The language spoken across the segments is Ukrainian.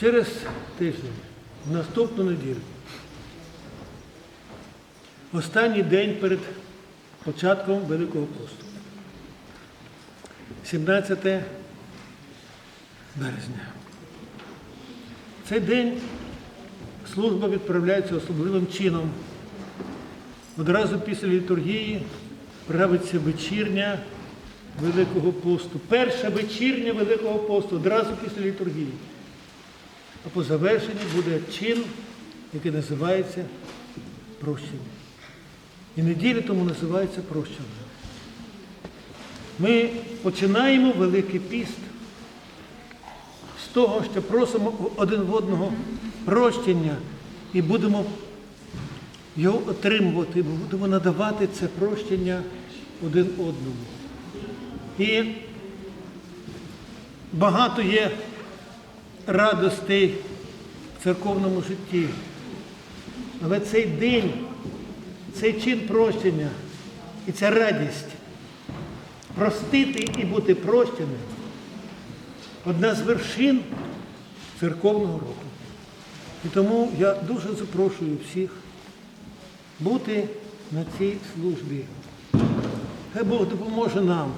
Через тиждень, наступну неділю, останній день перед початком Великого посту. 17 березня. Цей день служба відправляється особливим чином. Одразу після літургії правиться вечірня Великого посту. Перша вечірня Великого посту, одразу після літургії. А по завершенні буде чин, який називається прощення. І неділя тому називається прощення. Ми починаємо Великий піст з того, що просимо один в одного прощення і будемо його отримувати, будемо надавати це прощення один одному. І багато є радостей в церковному житті. Але цей день, цей чин прощення і ця радість простити і бути прощеним одна з вершин церковного року. І тому я дуже запрошую всіх бути на цій службі. Хай Бог допоможе нам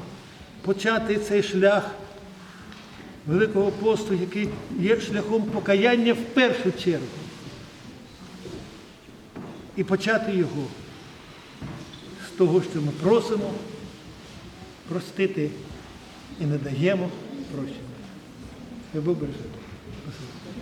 почати цей шлях Великого посту, який є шляхом покаяння в першу чергу. І почати його з того, що ми просимо простити і не даємо прощення. Хай Бог береже. Спасибо.